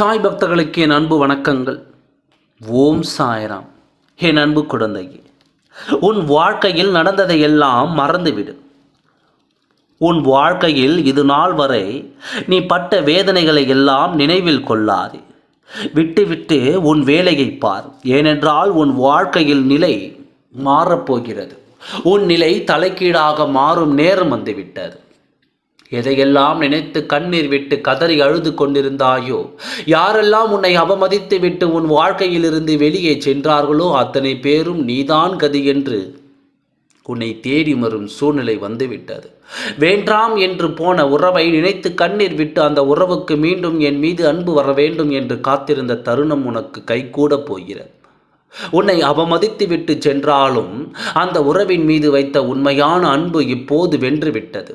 சாய் பக்தர்களுக்கு என் அன்பு வணக்கங்கள். ஓம் சாய்ராம். என் அன்பு குழந்தையே உன் வாழ்க்கையில் நடந்ததை எல்லாம் மறந்துவிடு. உன் வாழ்க்கையில் இது நாள் வரை நீ பட்ட வேதனைகளை எல்லாம் நினைவில் கொள்ளாதே. விட்டுவிட்டு உன் வேலையை பார். ஏனென்றால் உன் வாழ்க்கையில் நிலை மாறப்போகிறது. உன் நிலை தலைக்கீழாக மாறும் நேரம் வந்துவிட்டது. எதையெல்லாம் நினைத்து கண்ணீர் விட்டு கதறி அழுது கொண்டிருந்தாயோ? யாரெல்லாம் உன்னை அவமதித்து விட்டு உன் வாழ்க்கையிலிருந்து வெளியே சென்றார்களோ அத்தனை பேரும் நீதான் கதி என்று உன்னை தேடி வரும் சூழ்நிலை வந்துவிட்டது. வேண்டாம் என்று போன உறவை நினைத்து கண்ணீர் விட்டு அந்த உறவுக்கு மீண்டும் என் மீது அன்பு வர வேண்டும் என்று காத்திருந்த தருணம் உனக்கு கைகூட போகிறது. உன்னை அவமதித்து விட்டு சென்றாலும் அந்த உறவின் மீது வைத்த உண்மையான அன்பு இப்போது வென்று விட்டது.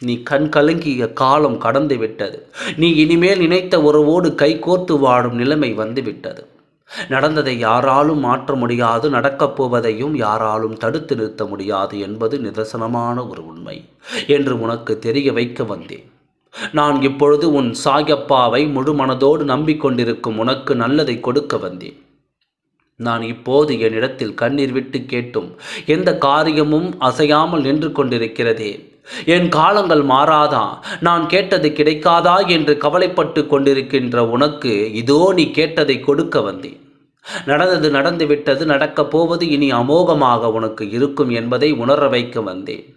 நீ கண் கலங்கிய காலம் கடந்து விட்டது. நீ இனிமேல் நினைத்த உறவோடு கைகோர்த்து வாழும் நிலைமை வந்து விட்டது. நடந்ததை யாராலும் மாற்ற முடியாது நடக்கப் போவதையும் யாராலும் தடுத்து நிறுத்த முடியாது என்பது நிதர்சனமான ஒரு உண்மை என்று உனக்கு தெரிய வைக்க வந்தேன். நான் இப்பொழுது உன் சாயப்பாவை முழு மனதோடு நம்பிக்கொண்டிருக்கும் உனக்கு நல்லதை கொடுக்க வந்தேன். நான் இப்போது என்னிடத்தில் கண்ணீர் விட்டு கேட்டும் எந்த காரியமும் அசையாமல் நின்று கொண்டிருக்கிறதே என் காலங்கள் மாறாதா? நான் கேட்டது கிடைக்காதா என்று கவலைப்பட்டு கொண்டிருக்கின்ற உனக்கு இதோ நீ கேட்டதை கொடுக்க வந்தேன். நடந்தது நடந்து விட்டது நடக்கப் போவது இனி அமோகமாக உனக்கு இருக்கும் என்பதை உணர வைக்க வந்தேன்.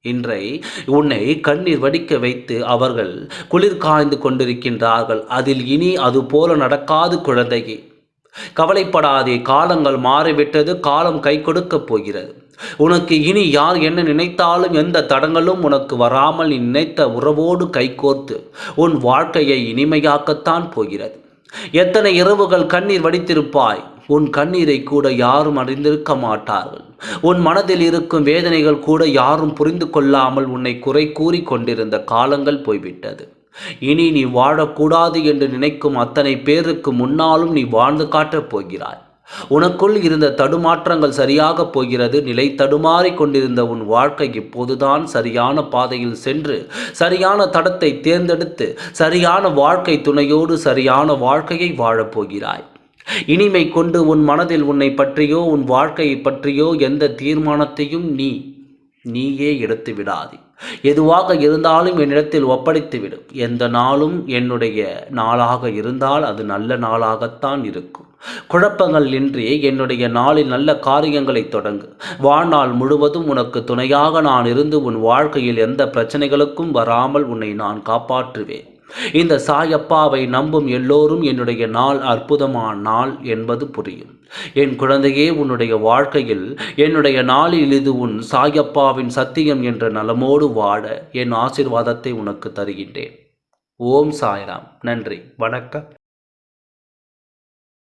இன்றை உன்னை கண்ணீர் வடிக்க வைத்து அவர்கள் குளிர் காய்ந்து கொண்டிருக்கின்றார்கள். அதில் இனி அது போல நடக்காது குழந்தையே. கவலைப்படாதே காலங்கள் மாறிவிட்டது காலம் கை கொடுக்கப் போகிறது. உனக்கு இனி யார் என்ன நினைத்தாலும் எந்த தடங்களும் உனக்கு வராமல் நீ நினைத்த உறவோடு கைகோர்த்து உன் வாழ்க்கையை இனிமையாக்கத்தான் போகிறது. எத்தனை இரவுகள் கண்ணீர் வடித்திருப்பாய்? உன் கண்ணீரை கூட யாரும் அறிந்திருக்க மாட்டார்கள். உன் மனதில் இருக்கும் வேதனைகள் கூட யாரும் புரிந்து கொள்ளாமல் உன்னை குறை கூறி கொண்டிருந்த காலங்கள் போய்விட்டது. இனி நீ வாழக்கூடாது என்று நினைக்கும் அத்தனை பேருக்கு முன்னாலும் நீ வாழ்ந்து காட்டப் போகிறாய். உனக்குள் இருந்த தடுமாற்றங்கள் சரியாக போகிறது. நிலை தடுமாறி கொண்டிருந்த உன் வாழ்க்கை இப்போதுதான் சரியான பாதையில் சென்று சரியான தடத்தை தேர்ந்தெடுத்து சரியான வாழ்க்கை துணையோடு சரியான வாழ்க்கையை வாழப்போகிறாய் இனிமை கொண்டு உன் மனதில் உன்னை பற்றியோ உன் வாழ்க்கையை பற்றியோ எந்த தீர்மானத்தையும் நீ நீயே எடுத்து விடாது. எதுவாக இருந்தாலும் என்னிடத்தில் ஒப்படைத்துவிடும் எந்த நாளும் என்னுடைய நாளாக இருந்தால் அது நல்ல நாளாகத்தான் இருக்கும். குழப்பங்கள் இன்றி என்னுடைய நாளில் நல்ல காரியங்களை தொடங்கு. வாழ்நாள் முழுவதும் உனக்கு துணையாக நான் இருந்து உன் வாழ்க்கையில் எந்த பிரச்சனைகளுக்கும் வராமல் உன்னை நான் காப்பாற்றுவேன். இந்த சாயப்பாவை நம்பும் எல்லோரும் என்னுடைய நாள் அற்புதமான நாள் என்பது புரியும். என் குழந்தையே உன்னுடைய வாழ்க்கையில் என்னுடைய நாளில் இது உன் சாயப்பாவின் சத்தியம் என்ற நலமோடு வாட என் ஆசிர்வாதத்தை உனக்கு தருகின்றேன். ஓம் சாய்ராம். நன்றி. வணக்கம்.